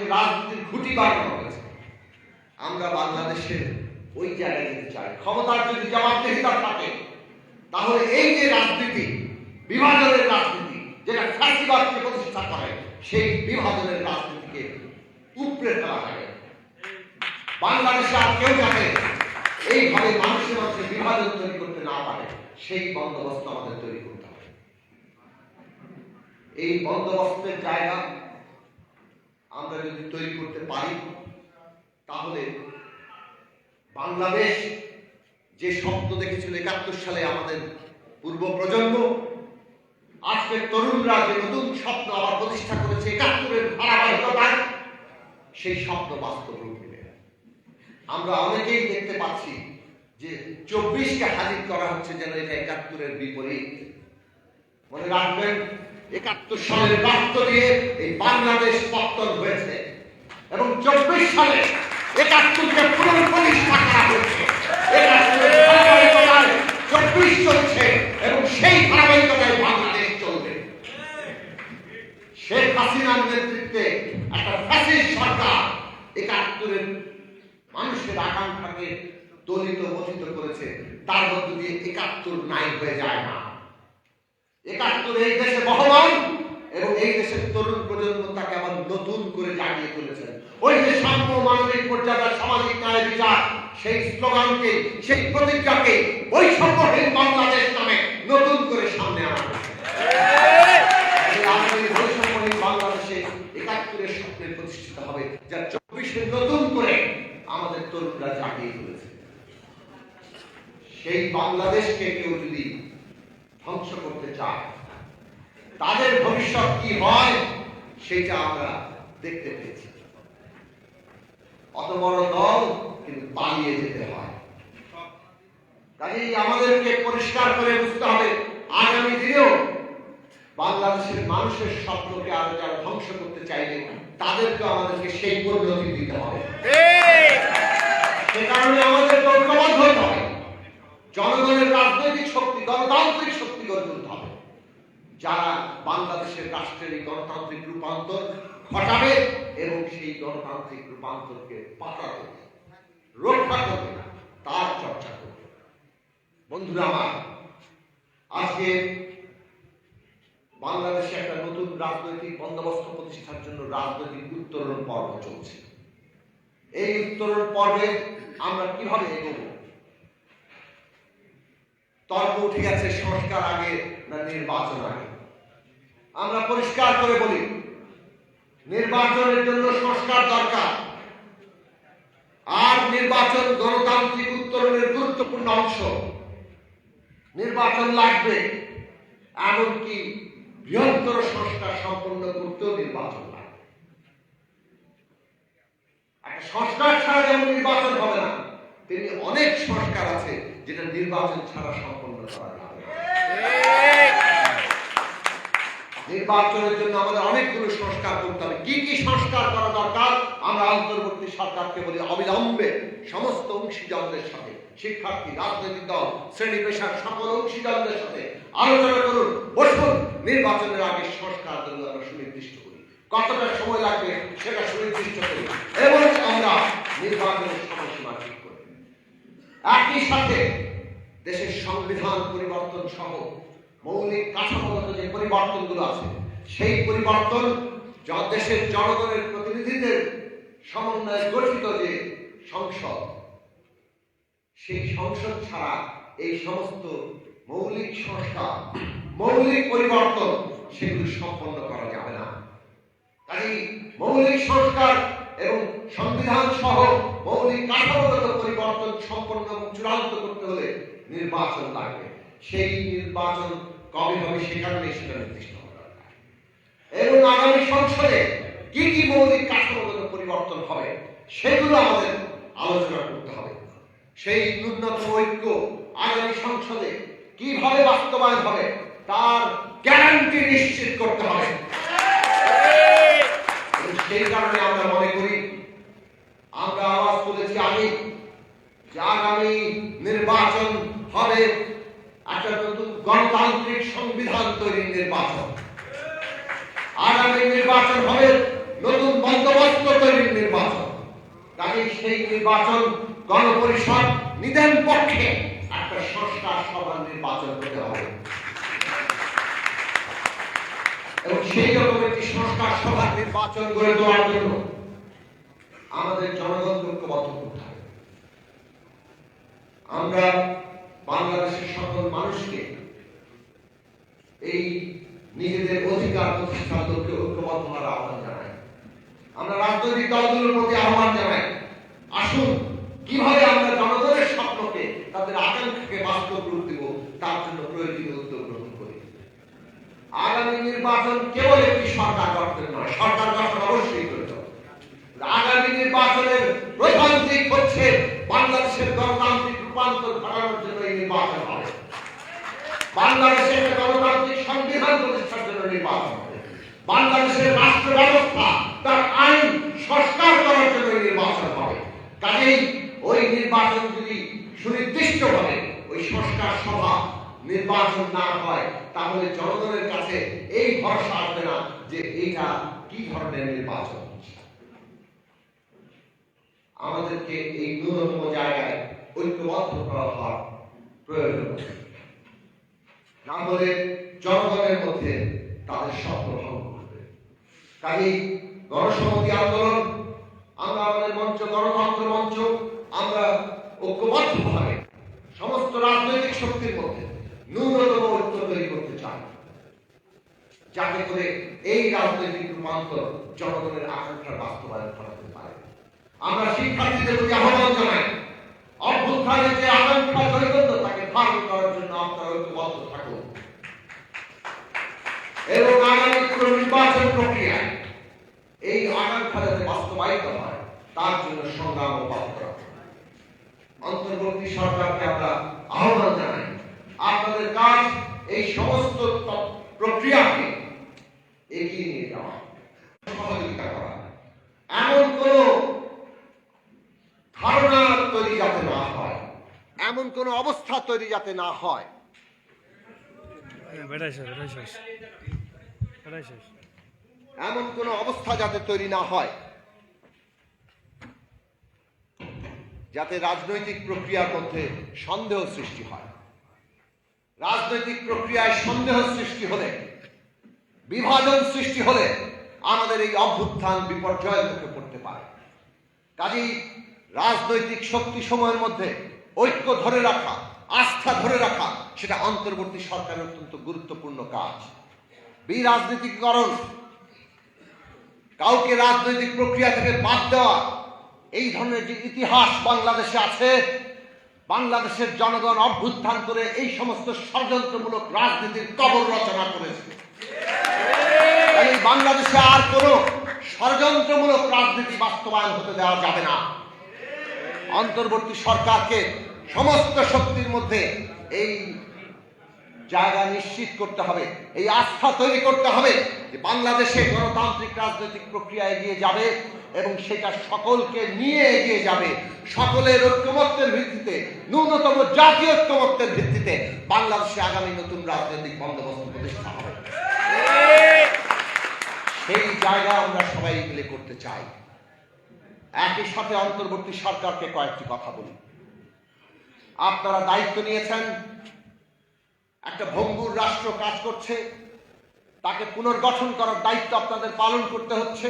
আমাদেরকে রাজনীতির খুঁটি বানানো হয়েছে। আমরা বাংলাদেশের ওই জায়গায় যেতে চাই। ক্ষমতার যদি জবাবদিহিতা থাকে, তাহলে এই যে রাজনীতি, বিভাজনের রাজনীতি, যেটা ফ্যাসিবাদকে প্রতিষ্ঠা করে, সেই বিভাজনের রাজনীতিকে উপড়ে ফেলা হবে বাংলাদেশে আর কেউ যাতে এইভাবে মানুষের মধ্যে বিভাজন তৈরি করতে না পারে, সেই বন্দোবস্ত আমাদের তৈরি করতে হবে। এই বন্দোবস্তের জায়গা আমরা যদি তৈরি করতে পারি, তাহলে বাংলাদেশ যে স্বপ্ন দেখেছিল একাত্তর সালে আমাদের পূর্ব প্রজন্ম আজকের তরুণরা যে নতুন স্বপ্ন আবার প্রতিষ্ঠা করেছে একাত্তরের ধারাবাহিকতায়, সেই স্বপ্ন বাস্তব রূপ নেবে আমরা অনেকেই দেখতে পাচ্ছি যে চব্বিশকে হাজির করা হচ্ছে যেন এটা একাত্তরের বিপরীত। মনে রাখবেন একাত্তর সালের রক্ত দিয়ে এই বাংলাদেশ পত্তন হয়েছে। এবং চব্বিশ সালে একাত্তরকে পুনঃপ্রতিষ্ঠা করা হয়েছে। চব্বিশ চলছে এবং সেই ধারাবাহিকতায় বাংলাদেশ চলবে। শেখ হাসিনার নেতৃত্বে একটা ফ্যাসিস্ট সরকার একাত্তরের মানুষের আকাঙ্ক্ষাকে দলিত মথিত করেছে। তার মধ্য দিয়ে একাত্তর নাই হয়ে যায় না। একাত্তর এই দেশে বহমান এবং এই দেশের তরুণ প্রজন্ম তাকে আবার নতুন করে জাগিয়ে তুলেছেন। ওই যে সাম্য মানবিক মর্যাদা, সামাজিক ন্যায় বিচার, সেই স্লোগানকে, সেই প্রতিজ্ঞাকে বৈষম্যহীন বাংলাদেশ নামে নতুন করে সামনে আনা বাংলাদেশে একাত্তরের স্বপ্নে প্রতিষ্ঠিত হবে, যা চব্বিশে নতুন করে আমাদের তরুণরা জাগিয়ে তুলেছে। সেই বাংলাদেশকে কেউ যদি ধ্বংস করতে চায়। তাদের ভবিষ্যৎ কি হয়, সেটা আমরা দেখতে পেয়েছি। অত বড় দল কিন্তু পালিয়ে যেতে হয়। কাজেই আমাদেরকে পরিষ্কার করে বুঝতে হবে, আগামী দিনেও বাংলাদেশের মানুষের স্বপ্নকে আরও যারা ধ্বংস করতে চাইবে, তাদেরকে আমাদেরকে সেই পরিণতি দিতে হবে। সে কারণে আমাদের ঐক্যবদ্ধ হবে। জনগণের রাজনৈতিক শক্তি, গণতান্ত্রিক শক্তি তুলতে হবে। যারা বাংলাদেশের রাষ্ট্রের এই গণতান্ত্রিক রূপান্তর ঘটাবে এবং সেই গণতান্ত্রিক রূপান্তরকে পাঠাবে রক্ষা করবে না, তার চর্চা করবে বন্ধুরা আমার, আজকে বাংলাদেশে একটা নতুন রাজনৈতিক বন্দোবস্ত প্রতিষ্ঠার জন্য রাজনৈতিক উত্তরণ পর্ব চলছে। এই উত্তরণ পর্বে আমরা কীভাবে এগোবো? তর্ক উঠে গেছে সংস্কার আগে না নির্বাচন আগে। আমরা পরিষ্কার করে বলি, নির্বাচনের জন্য সংস্কার দরকার। আর নির্বাচন গণতান্ত্রিক উত্তরণের গুরুত্বপূর্ণ অংশ। নির্বাচন লাগবে, এমনকি বৃহত্তর সংস্কার সম্পন্ন করতেও নির্বাচন লাগবে। একটা সংস্কার ছাড়া যেমন নির্বাচন হবে না তেমনি অনেক সংস্কার আছে যেটা নির্বাচন ছাড়া সম্পন্ন করা নির্বাচনের জন্য আমাদের অনেকগুলো সংস্কার করতে হবে। কি কি সংস্কার করা দরকার? আমরা অন্তর্বর্তী সরকারকে বলি অবিলম্বে সমস্ত অংশীদারদের সাথে, শিক্ষার্থী, রাজনৈতিক দল, শ্রেণি পেশার সকল অংশীদারদের সাথে আলোচনা করুন, বসুন। নির্বাচনের আগে সংস্কার জন্য আমরা সুনির্দিষ্ট করি। কতটা সময় লাগবে সেটা সুনির্দিষ্ট করি। এবং আমরা নির্বাচনের করি একই সাথে দেশের সংবিধান পরিবর্তন সহ মৌলিক কাঠামোগত যে পরিবর্তনগুলো আছে, সেই পরিবর্তন দেশের জনগণের প্রতিনিধিদের সমন্বয়ে গঠিত যে সংসদ, সেই সংসদ ছাড়া এই সমস্ত মৌলিক সংস্কার মৌলিক পরিবর্তন সেগুলো সম্পন্ন করা যাবে না। কাজেই মৌলিক সংস্কার এবং সংবিধান সহ মৌলিক কাঠামোগত পরিবর্তন সম্পন্ন এবং চূড়ান্ত করতে হলে নির্বাচন লাগবে। সেই নির্বাচন কবে হবে সে কারণে সেটা নির্দিষ্ট। এবং আগামী সংসদে কি কি মৌলিক কাঠামোগত পরিবর্তন হবে সেগুলো আমাদের আলোচনা করতে হবে। সেই ন্যূনতম ঐক্য আগামী সংসদে কীভাবে বাস্তবায়ন হবে তার গ্যারান্টি নিশ্চিত করতে হবে। সেই কারণে আমরা করি আমরা আওয়াজ তুলেছি আমি যে আগামী নির্বাচন হবে। একটা নতুন গণতান্ত্রিক সংবিধান তৈরির নির্বাচন। আগামী নির্বাচন হবে নতুন বন্দোবস্ত নির্বাচন। কাজেই সেই নির্বাচন গণপরিষদ নিদেন পক্ষে একটা সংস্কার সভার নির্বাচন করতে হবে। এবং সেই রকম একটি সংস্কার সভার নির্বাচন গড়ে তোলার জন্য আমাদের জনগণকে ঐক্যবদ্ধ করতে হবে। আমরা বাংলাদেশের সকল মানুষকে এই নিজেদের অধিকার প্রতিষ্ঠান করতে ঐক্যবদ্ধ হওয়ার আহ্বান জানাই। আমরা রাজনৈতিক দলগুলোর প্রতি আহ্বান জানাই, আসুন কীভাবে আমরা জনগণের স্বপ্নকে তাদের আকাঙ্ক্ষাকে বাস্তব রূপ দেব, তার জন্য প্রয়োজনীয় উদ্যোগ গ্রহণ করি। আগামী নির্বাচন কেবল একটি সরকার গঠন নয়, সরকার গঠন অবশ্যই করতে হবে আগামী নির্বাচনের প্রধান দিক হচ্ছে বাংলাদেশের গণতান্ত্রিক রূপান্তর ঘটানোর জন্য এই নির্বাচন হবে বাংলাদেশের একটা গণতান্ত্রিক সংবিধান প্রতিষ্ঠার জন্য নির্বাচন হবে বাংলাদেশের রাষ্ট্র ব্যবস্থা তার আইন সংস্কার করার জন্য নির্বাচন হবে। কাজেই ওই নির্বাচন যদি সুনির্দিষ্ট হবে ওই সংস্কার সভা নির্বাচন না হয়, তাহলে জনগণের কাছে এই ভরসা আসবে না যে এইটা কি ধরনের নির্বাচন। আমাদেরকে এই ন্যূনতম জায়গায় ঐক্যবদ্ধ করা হওয়ার প্রয়োজন। না হলে জনগণের মধ্যে তাদের করবে কাজেই গণসংহতি আন্দোলন, আমরা আমাদের মঞ্চ গণতন্ত্র মঞ্চ, আমরা ঐক্যবদ্ধভাবে সমস্ত রাজনৈতিক শক্তির মধ্যে ন্যূনতম ঐক্য তৈরি করতে চাই। যাতে করে এই রাজনৈতিক রূপান্তর জনগণের আকাঙ্ক্ষার বাস্তবায়ন ঘটাতে পারে। আমরা শিক্ষার্থীদের প্রতি আহ্বান জানাই অভ্যুত্থানের যে আকাঙ্ক্ষা জয়বদ্ধ তাকে ধারণ করার জন্য আপনারা ঐক্যবদ্ধ থাকুন। এবং আগামী পুরো নির্বাচন প্রক্রিয়ায় এই আকাঙ্ক্ষা যাতে বাস্তবায়িত হয়, তার জন্য সংগ্রাম অব্যাহত অন্তর্বর্তী সরকারকে আমরা আহ্বান জানাই, আপনাদের কাজ এই সমস্ত প্রক্রিয়াকে এগিয়ে নিয়ে যাওয়া, সহযোগিতা করা। এমন কোন ধারণা তৈরি যাতে না হয়, এমন কোন অবস্থা তৈরি যাতে না হয়। বেটাই শেষ এমন কোন অবস্থা যাতে তৈরি না হয়, যাতে রাজনৈতিক প্রক্রিয়ার মধ্যে সন্দেহ সৃষ্টি হয়। রাজনৈতিক প্রক্রিয়ায় সন্দেহ সৃষ্টি হলে, বিভাজন সৃষ্টি হলে আমাদের এই অভ্যুত্থান বিপর্যয়ের মুখে পড়তে পারে। কাজেই রাজনৈতিক শক্তি সময়ের মধ্যে ঐক্য ধরে রাখা, আস্থা ধরে রাখা, সেটা অন্তর্বর্তী সরকারের অত্যন্ত গুরুত্বপূর্ণ কাজ। বিরাজনীতিকরণ কাউকে রাজনৈতিক প্রক্রিয়া থেকে বাদ দেওয়া, এই ধরনের যে ইতিহাস বাংলাদেশে আছে, বাংলাদেশের জনগণ অভ্যুত্থান করে এই সমস্ত ষড়যন্ত্রমূলক রাজনীতির কবর রচনা করেছে। বাংলাদেশে আর কোন ষড়যন্ত্রমূলক রাজনীতি বাস্তবায়ন হতে দেওয়া যাবে না। অন্তর্বর্তী সরকারকে সমস্ত শক্তির মধ্যে এই জায়গা নিশ্চিত করতে হবে, এই আস্থা তৈরি করতে হবে যে বাংলাদেশে গণতান্ত্রিক রাজনৈতিক প্রক্রিয়া এগিয়ে যাবে এবং সেটা সকলকে নিয়ে এগিয়ে যাবে। সকলের ঐক্যমত্যের ভিত্তিতে, ন্যূনতম জাতীয় ঐক্যমত্যের ভিত্তিতে বাংলাদেশে আগামী নতুন রাজনৈতিক বন্দোবস্ত প্রতিষ্ঠা হবে। সেই জায়গা আমরা সবাই মিলে করতে চাই। একই সাথে অন্তর্বর্তী সরকারকে কয়েকটি কথা বলি। আপনারা দায়িত্ব নিয়েছেন একটা ভঙ্গুর রাষ্ট্র কাজ করছে তাকে পুনর্গঠন করার দায়িত্ব আপনাদের পালন করতে হচ্ছে।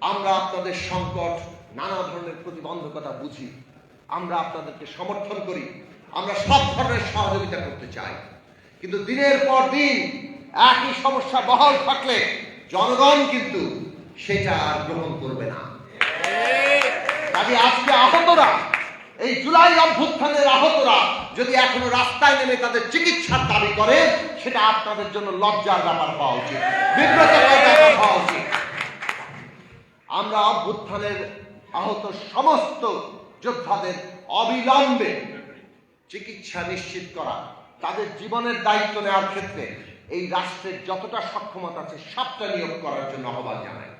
আমরা আপনাদের সংকট নানা ধরনের প্রতিবন্ধকতা বুঝি। আমরা আপনাদেরকে সমর্থন করি। আমরা সব ধরনের সহযোগিতা করতে চাই। কিন্তু দিনের পর দিন একই সমস্যা বহাল থাকলে জনগণ কিন্তু সেটা আর গ্রহণ করবে না। কাজে আজকে আহতরা এই জুলাই অভ্যুত্থানের আহতরা যদি এখনও রাস্তায় নেমে তাদের চিকিৎসার দাবি করে, সেটা আপনাদের জন্য লজ্জার ব্যাপার হওয়া উচিত। বিব্রতকর ব্যাপার হওয়া উচিত। আমরা অভ্যুত্থানের আহত সমস্ত যোদ্ধাদের অবিলম্বে চিকিৎসা নিশ্চিত করা, তাদের জীবনের দায়িত্ব নেওয়ার ক্ষেত্রে এই রাষ্ট্রের যতটা সক্ষমতা আছে, সবটা নিয়োগ করার জন্য আহ্বান জানাই।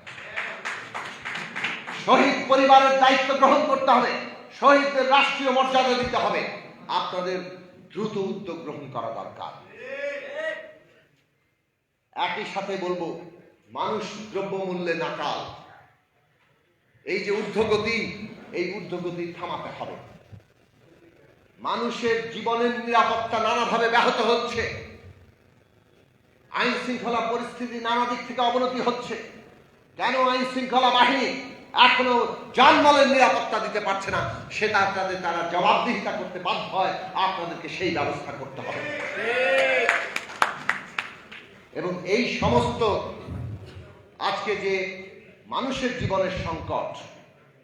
শহীদ পরিবারের দায়িত্ব গ্রহণ করতে হবে। শহীদদের রাষ্ট্রীয় মর্যাদা দিতে হবে। আপনাদের দ্রুত উদ্যোগ গ্রহণ করা দরকার। একই সাথে বলব, মানুষ দ্রব্যমূল্যে নাকাল। এই যে ঊর্ধ্বগতি, এই ঊর্ধ্বগতি থামাতে হবে। মানুষের জীবনের নিরাপত্তা নানাভাবে ব্যাহত হচ্ছে। আইন শৃঙ্খলা পরিস্থিতি নানা দিক থেকে অবনতি হচ্ছে। কেন আইন শৃঙ্খলা বাহিনী এখনও জানমালের নিরাপত্তা দিতে পারছে না, সেটা তাদের তারা জবাবদিহিতা করতে বাধ্য হয়, আপনাদেরকে সেই ব্যবস্থা করতে হবে। এবং এই সমস্ত আজকে যে মানুষের জীবনের সংকট,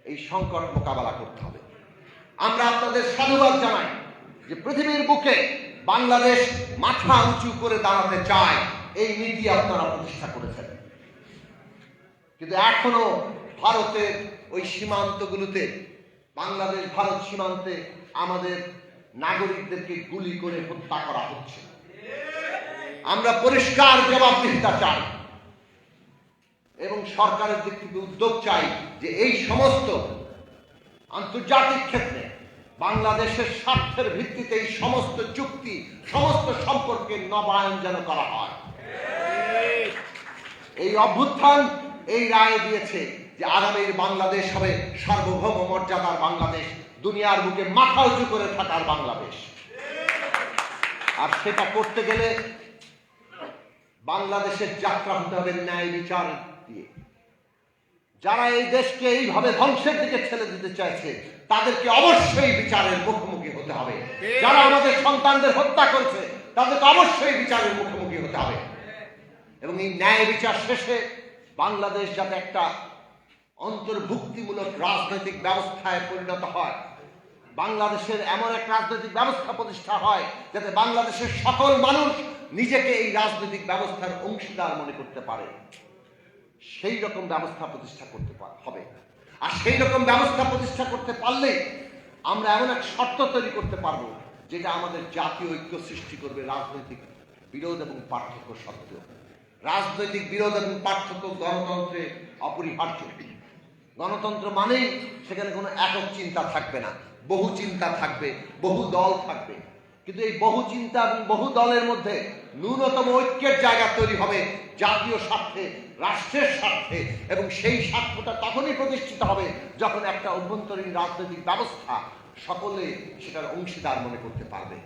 এই সংকট মোকাবেলা করতে হবে। আমরা আপনাদের সাধুবাদ জানাই যে পৃথিবীর বুকে বাংলাদেশ মাথা উঁচু করে দাঁড়াতে চায়, এই নীতি আপনারা প্রতিষ্ঠা করেছেন। কিন্তু এখনও ভারতের ওই সীমান্তগুলোতে, বাংলাদেশ, ভারত সীমান্তে আমাদের নাগরিকদেরকে গুলি করে হত্যা করা হচ্ছে। আমরা পরিষ্কার জবাবদিহিতা চাই এবং সরকারের দিক থেকে উদ্যোগ চাই যে এই সমস্ত আন্তর্জাতিক ক্ষেত্রে বাংলাদেশের স্বার্থের ভিত্তিতে এই সমস্ত চুক্তি, সমস্ত সম্পর্কে নবায়ন যেন করা হয়। এই অভ্যুত্থান এই রায় দিয়েছে। যে আগামীর বাংলাদেশ হবে সার্বভৌম মর্যাদার বাংলাদেশ, দুনিয়ার বুকে মাথা উঁচু করে থাকার বাংলাদেশ। আর সেটা করতে গেলে বাংলাদেশের যাত্রা হতে হবে ন্যায় বিচার দিয়ে। যারা এই দেশকে এইভাবে ধ্বংসের দিকে ঠেলে দিতে চাইছে, তাদেরকে অবশ্যই বিচারের মুখোমুখি হতে হবে। যারা আমাদের সন্তানদের হত্যা করছে, তাদেরকে অবশ্যই বিচারের মুখোমুখি হতে হবে। এবং এই ন্যায় বিচার শেষে বাংলাদেশ যাতে একটা অন্তর্ভুক্তিমূলক রাজনৈতিক ব্যবস্থায় পরিণত হয়। বাংলাদেশের এমন এক রাজনৈতিক ব্যবস্থা প্রতিষ্ঠা হয়, যাতে বাংলাদেশের সকল মানুষ নিজেকে এই রাজনৈতিক ব্যবস্থার অংশীদার মনে করতে পারে। সেই রকম ব্যবস্থা প্রতিষ্ঠা করতে হবে। আর সেই রকম ব্যবস্থা প্রতিষ্ঠা করতে পারলে আমরা এমন এক শর্ত তৈরি করতে পারব, যেটা আমাদের জাতীয় ঐক্য সৃষ্টি করবে রাজনৈতিক বিরোধ এবং পার্থক্য সত্ত্বেও। রাজনৈতিক বিরোধ এবং পার্থক্য গণতন্ত্রে অপরিহার্য। গণতন্ত্র মানেই সেখানে কোনো একক চিন্তা থাকবে না। বহু চিন্তা থাকবে, বহু দল থাকবে। কিন্তু এই বহু চিন্তা এবং বহু দলের মধ্যে ন্যূনতম ঐক্যের জায়গা তৈরি হবে জাতীয় স্বার্থে, রাষ্ট্রের স্বার্থে এবং সেই স্বার্থটা তখনই প্রতিষ্ঠিত হবে যখন একটা অভ্যন্তরীণ রাজনৈতিক ব্যবস্থা সকলে সেটার অংশীদার মনে করতে পারবে।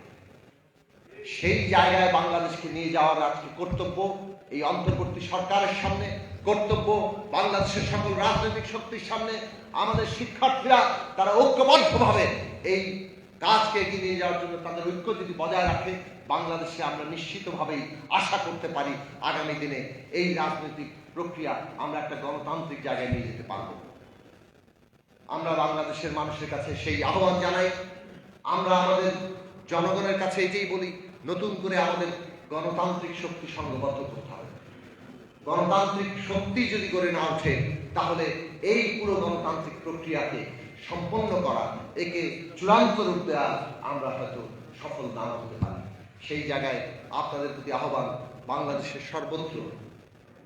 সেই জায়গায় বাংলাদেশকে নিয়ে যাওয়ার আজকে কর্তব্য এই অন্তর্বর্তী সরকারের সামনে। কর্তব্য বাংলাদেশের সকল রাজনৈতিক শক্তির সামনে আমাদের শিক্ষার্থীরা তারা ঐক্যবদ্ধভাবে এই কাজকে এগিয়ে নিয়ে যাওয়ার জন্য তাদের ঐক্য যদি বজায় রাখে। বাংলাদেশে আমরা নিশ্চিতভাবেই আশা করতে পারি আগামী দিনে এই রাজনৈতিক প্রক্রিয়া আমরা একটা গণতান্ত্রিক জায়গায় নিয়ে যেতে পারব। আমরা বাংলাদেশের মানুষের কাছে সেই আহ্বান জানাই। আমরা আমাদের জনগণের কাছে এটাই বলি, নতুন করে আমাদের গণতান্ত্রিক শক্তি সংঘবদ্ধ করতে গণতান্ত্রিক শক্তি যদি গড়ে না ওঠে, তাহলে এই পুরো গণতান্ত্রিক প্রক্রিয়াকে সম্পন্ন করা, একে চূড়ান্ত রূপ দেওয়া আমরা হয়তো সফল নাও হতে পারি। সেই জায়গায় আপনাদের প্রতি আহ্বান, বাংলাদেশের সর্বত্র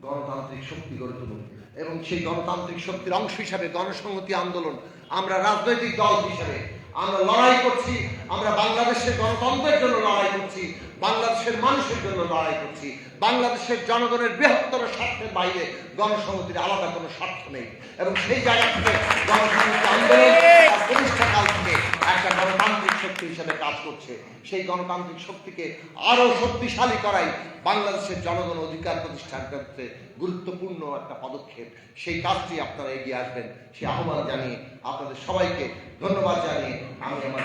গণতান্ত্রিক শক্তি গড়ে তুলুন এবং সেই গণতান্ত্রিক শক্তির অংশ হিসাবে গণসংহতি আন্দোলন আমরা রাজনৈতিক দল হিসাবে আমরা লড়াই করছি, আমরা বাংলাদেশের গণতন্ত্রের জন্য লড়াই করছি বাংলাদেশের মানুষের জন্য লড়াই করছি। বাংলাদেশের জনগণের বৃহত্তর স্বার্থের বাইরে গণসংহতির আলাদা কোনো স্বার্থ নেই। এবং সেই জায়গা থেকে গণসংহতি আন্দোলন প্রতিষ্ঠাকাল থেকে একটা গণতান্ত্রিক শক্তি হিসেবে কাজ করছে। সেই গণতান্ত্রিক শক্তিকে আরও শক্তিশালী করাই বাংলাদেশের জনগণ অধিকার প্রতিষ্ঠার ক্ষেত্রে গুরুত্বপূর্ণ একটা পদক্ষেপ। সেই কাজটি আপনারা এগিয়ে আসবেন। সে আহ্বান জানিয়ে আপনাদের সবাইকে ধন্যবাদ জানিয়ে আমি আমার